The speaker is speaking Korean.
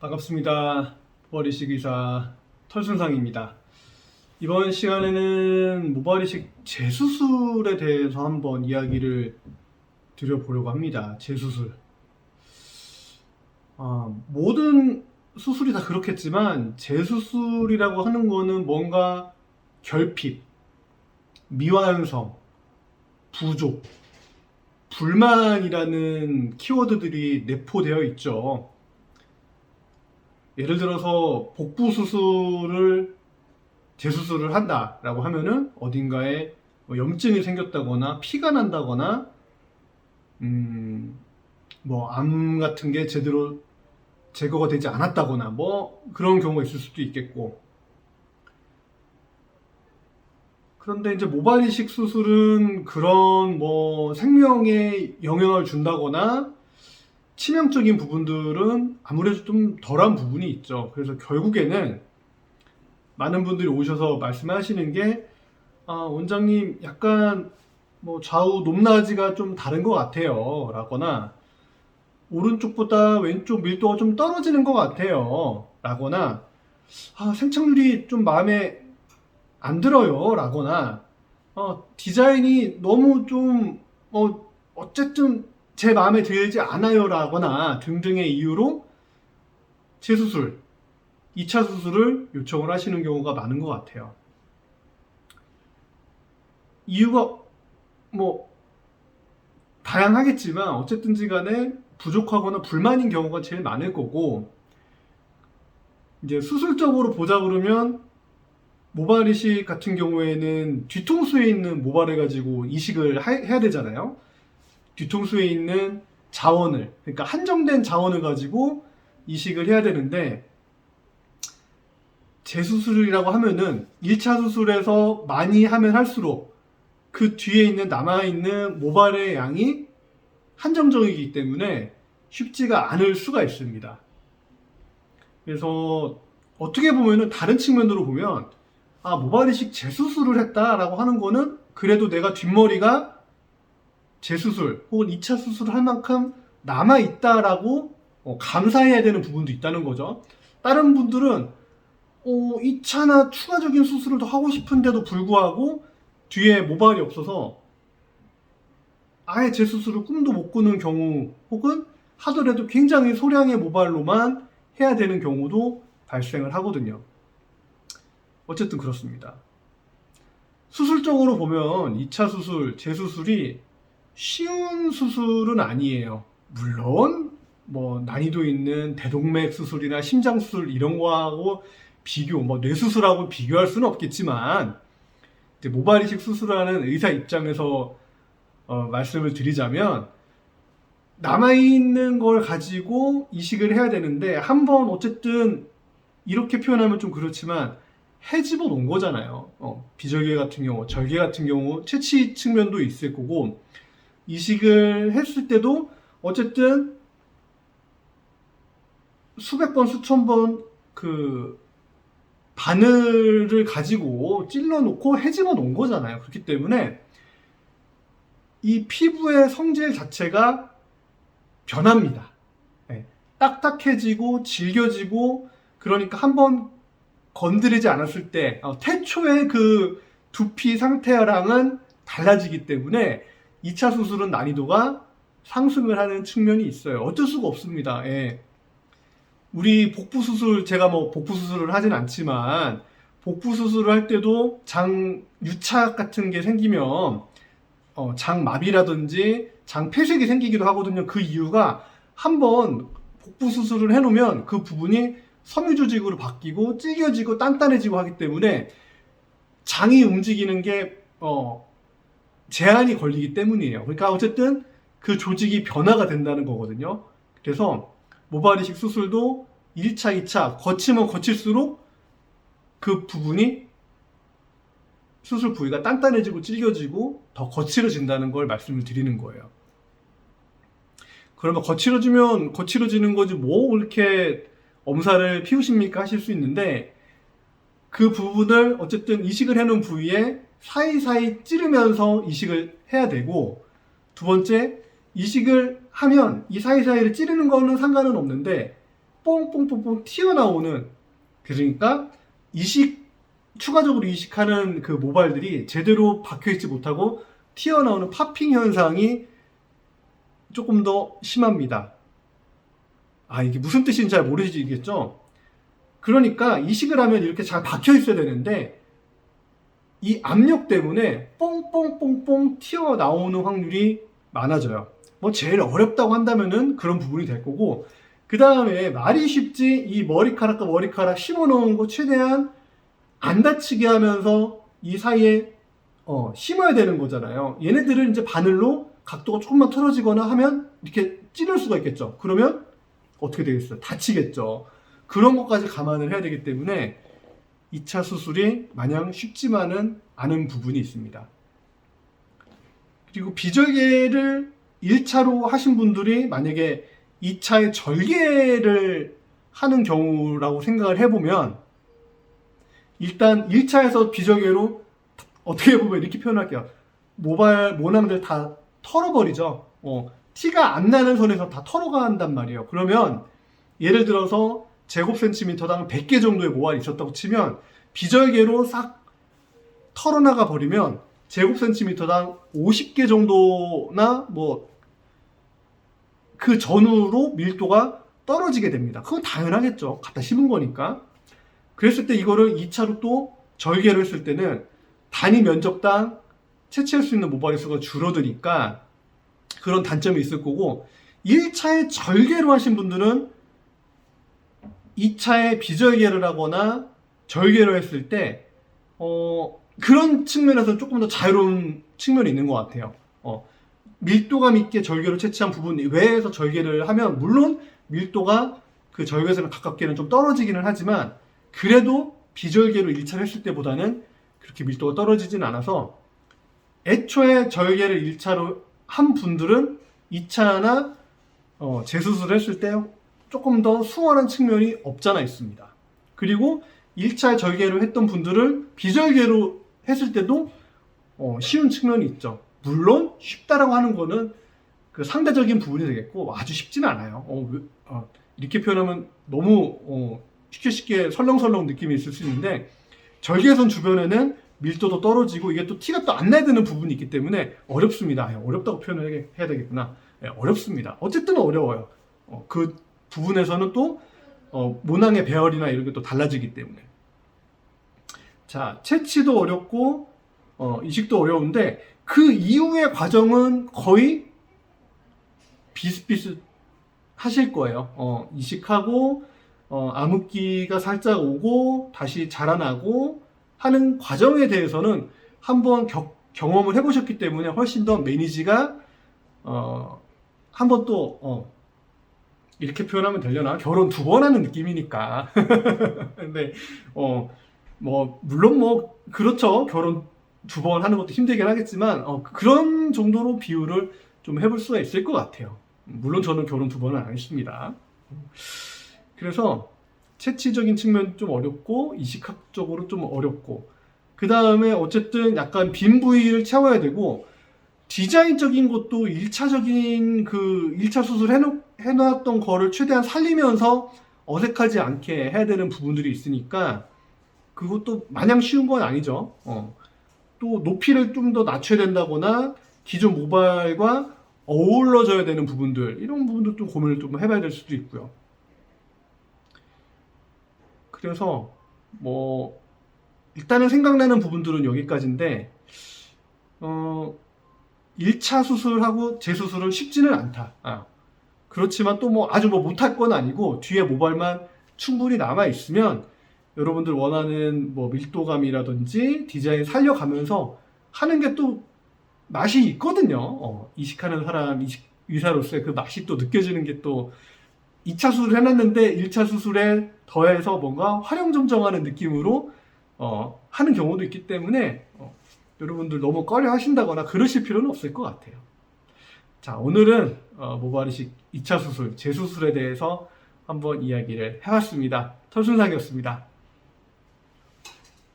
반갑습니다. 모발이식 의사 털순상입니다. 이번 시간에는 모발이식 재수술에 대해서 한번 이야기를 드려보려고 합니다. 재수술. 아, 모든 수술이 다 그렇겠지만 재수술이라고 하는 거는 뭔가 결핍, 미완성, 부족, 불만이라는 키워드들이 내포되어 있죠. 예를 들어서 복부 수술을 재수술을 한다라고 하면은 어딘가에 뭐 염증이 생겼다거나 피가 난다거나 음, 뭐 암 같은 게 제대로 제거가 되지 않았다거나 뭐 그런 경우가 있을 수도 있겠고. 그런데 이제 모발 이식 수술은 그런 뭐 생명에 영향을 준다거나 치명적인 부분들은 아무래도 좀 덜한 부분이 있죠. 그래서 결국에는 많은 분들이 오셔서 말씀하시는 게 아, 원장님 약간 뭐 좌우 높낮이가 좀 다른 것 같아요. 라거나 오른쪽보다 왼쪽 밀도가 좀 떨어지는 것 같아요. 라거나 아, 생착률이 좀 마음에 안 들어요. 라거나 어, 디자인이 너무 좀 어, 어쨌든 제 마음에 들지 않아요. 라거나 등등의 이유로 재수술, 2차 수술을 요청을 하시는 경우가 많은 것 같아요. 이유가 뭐 다양하겠지만 어쨌든지 간에 부족하거나 불만인 경우가 제일 많을 거고 이제 수술적으로 보자 그러면 모발 이식 같은 경우에는 뒤통수에 있는 모발을 가지고 이식을 하- 해야 되잖아요. 뒤통수에 있는 자원을 그러니까 한정된 자원을 가지고 이식을 해야 되는데 재수술이라고 하면은 1차 수술에서 많이 하면 할수록 그 뒤에 있는 남아있는 모발의 양이 한정적이기 때문에 쉽지가 않을 수가 있습니다. 그래서 어떻게 보면은 다른 측면으로 보면 아 모발 이식 재수술을 했다라고 하는 거는 그래도 내가 뒷머리가 재수술 혹은 2차 수술을 할 만큼 남아 있다라고 어, 감사해야 되는 부분도 있다는 거죠. 다른 분들은 어, 2차나 추가적인 수술을 더 하고 싶은데도 불구하고 뒤에 모발이 없어서 아예 재수술을 꿈도 못 꾸는 경우 혹은 하더라도 굉장히 소량의 모발로만 해야 되는 경우도 발생을 하거든요. 어쨌든 그렇습니다. 수술적으로 보면 2차 수술, 재수술이 쉬운 수술은 아니에요. 물론 뭐 난이도 있는 대동맥 수술이나 심장 수술 이런 거하고 비교, 뭐 뇌수술하고 비교할 수는 없겠지만 이제 모발 이식 수술하는 의사 입장에서 어, 말씀을 드리자면 남아있는 걸 가지고 이식을 해야 되는데 한번 어쨌든 이렇게 표현하면 좀 그렇지만 해집어 놓은 거잖아요. 어, 비절개 같은 경우, 절개 같은 경우 채취 측면도 있을 거고 이식을 했을 때도 어쨌든 수백 번, 수천 번 그 바늘을 가지고 찔러 놓고 해집어 놓은 거잖아요. 그렇기 때문에 이 피부의 성질 자체가 변합니다. 네, 딱딱해지고 질겨지고 그러니까 한번 건드리지 않았을 때 어, 태초의 그 두피 상태랑은 달라지기 때문에 2차 수술은 난이도가 상승을 하는 측면이 있어요. 어쩔 수가 없습니다. 예. 우리 복부 수술 제가 뭐 복부 수술을 하진 않지만 복부 수술을 할 때도 장 유착 같은 게 생기면 어, 장 마비라든지 장 폐색이 생기기도 하거든요. 그 이유가 한번 복부 수술을 해놓으면 그 부분이 섬유 조직으로 바뀌고 찔겨지고 단단해지고 하기 때문에 장이 움직이는 게 어, 제한이 걸리기 때문이에요. 그러니까 어쨌든 그 조직이 변화가 된다는 거거든요. 그래서 모발 이식 수술도 1차, 2차 거치면 거칠수록 그 부분이 수술 부위가 단단해지고 찔겨지고 더 거칠어진다는 걸 말씀을 드리는 거예요. 그러면 거칠어지면 거칠어지는 거지 뭐 이렇게 엄살을 피우십니까 하실 수 있는데 그 부분을 어쨌든 이식을 해놓은 부위에 사이사이 찌르면서 이식을 해야 되고 두 번째 이식을 하면 이 사이사이를 찌르는 거는 상관은 없는데 뽕뽕뽕뽕 튀어나오는 그러니까 이식 추가적으로 이식하는 그 모발들이 제대로 박혀 있지 못하고 튀어나오는 파핑 현상이 조금 더 심합니다. 아 이게 무슨 뜻인지 잘 모르시겠죠? 그러니까 이식을 하면 이렇게 잘 박혀 있어야 되는데 이 압력 때문에 뽕뽕뽕뽕 튀어나오는 확률이 많아져요. 뭐 제일 어렵다고 한다면은 그런 부분이 될 거고 그 다음에 말이 쉽지 이 머리카락과 머리카락 심어 놓은 거 최대한 안 다치게 하면서 이 사이에 어, 심어야 되는 거잖아요. 얘네들은 이제 바늘로 각도가 조금만 틀어지거나 하면 이렇게 찌를 수가 있겠죠. 그러면 어떻게 되겠어요? 다치겠죠. 그런 것까지 감안을 해야 되기 때문에 2차 수술이 마냥 쉽지만은 않은 부분이 있습니다. 그리고 비절개를 1차로 하신 분들이 만약에 2차에 절개를 하는 경우라고 생각을 해보면 일단 1차에서 비절개로 어떻게 보면 이렇게 표현할게요. 모발 모낭들 다 털어버리죠. 어, 티가 안 나는 선에서 다 털어간단 말이에요. 그러면 예를 들어서 제곱 센티미터당 100개 정도의 모발이 있었다고 치면 비절개로 싹 털어나가 버리면 제곱 센티미터당 50개 정도나 뭐 그 전후로 밀도가 떨어지게 됩니다. 그건 당연하겠죠. 갖다 심은 거니까. 그랬을 때 이거를 2차로 또 절개를 했을 때는 단위 면적당 채취할 수 있는 모발의 수가 줄어드니까 그런 단점이 있을 거고 1차에 절개로 하신 분들은 2차에 비절개를 하거나 절개를 했을 때 어, 그런 측면에서 조금 더 자유로운 측면이 있는 것 같아요. 어, 밀도감 있게 절개를 채취한 부분 외에서 절개를 하면 물론 밀도가 그 절개에서는 가깝게는 좀 떨어지기는 하지만 그래도 비절개로 1차를 했을 때보다는 그렇게 밀도가 떨어지진 않아서 애초에 절개를 1차로 한 분들은 2차나 어, 재수술을 했을 때 조금 더 수월한 측면이 없잖아 있습니다. 그리고 1차 절개를 했던 분들은 비절개로 했을 때도 어, 쉬운 측면이 있죠. 물론 쉽다라고 하는 거는 그 상대적인 부분이 되겠고 아주 쉽지는 않아요. 어, 왜- 어, 이렇게 표현하면 너무 어, 쉽게 쉽게 설렁설렁 느낌이 있을 수 있는데 절개선 주변에는 밀도도 떨어지고 이게 또 티가 또 안 나야 되는 부분이 있기 때문에 어렵습니다. 아, 어렵다고 표현을 해- 해야 되겠구나. 예, 어렵습니다. 어쨌든 어려워요. 어, 그 부분에서는 또 어, 모낭의 배열이나 이런 게 또 달라지기 때문에. 자, 채취도 어렵고 어, 이식도 어려운데 그 이후의 과정은 거의 비슷비슷 하실 거예요. 어, 이식하고 어, 암흑기가 살짝 오고 다시 자라나고 하는 과정에 대해서는 한번 겨- 경험을 해보셨기 때문에 훨씬 더 매니지가 어, 한번 또 어, 이렇게 표현하면 되려나? 결혼 두 번 하는 느낌이니까. 근데 어 뭐 물론 뭐 그렇죠. 결혼 두 번 하는 것도 힘들긴 하겠지만 어, 그런 정도로 비율을 좀 해볼 수가 있을 것 같아요. 물론 저는 결혼 두 번은 안 했습니다. 그래서 채취적인 측면 좀 어렵고 이식학적으로 좀 어렵고 그 다음에 어쨌든 약간 빈 부위를 채워야 되고 디자인적인 것도 1차적인 그 1차 수술 해놓, 해놨던 거를 최대한 살리면서 어색하지 않게 해야 되는 부분들이 있으니까 그것도 마냥 쉬운 건 아니죠. 어. 또 높이를 좀 더 낮춰야 된다거나 기존 모발과 어우러져야 되는 부분들 이런 부분도 좀 고민을 좀 해봐야 될 수도 있고요. 그래서 뭐 일단은 생각나는 부분들은 여기까지인데 어 1차 수술하고 재수술은 쉽지는 않다. 아, 그렇지만 또 뭐 아주 뭐 못할 건 아니고 뒤에 모발만 충분히 남아 있으면 여러분들 원하는 뭐 밀도감이라든지 디자인 살려가면서 하는 게 또 맛이 있거든요. 어, 이식하는 사람, 이식 의사로서의 그 맛이 또 느껴지는 게 또 2차 수술 해놨는데 1차 수술에 더해서 뭔가 활용점정하는 느낌으로 어, 하는 경우도 있기 때문에 어, 여러분들 너무 꺼려 하신다거나 그러실 필요는 없을 것 같아요. 자, 오늘은 어, 모발이식 2차 수술, 재수술에 대해서 한번 이야기를 해봤습니다. 털순삭이었습니다.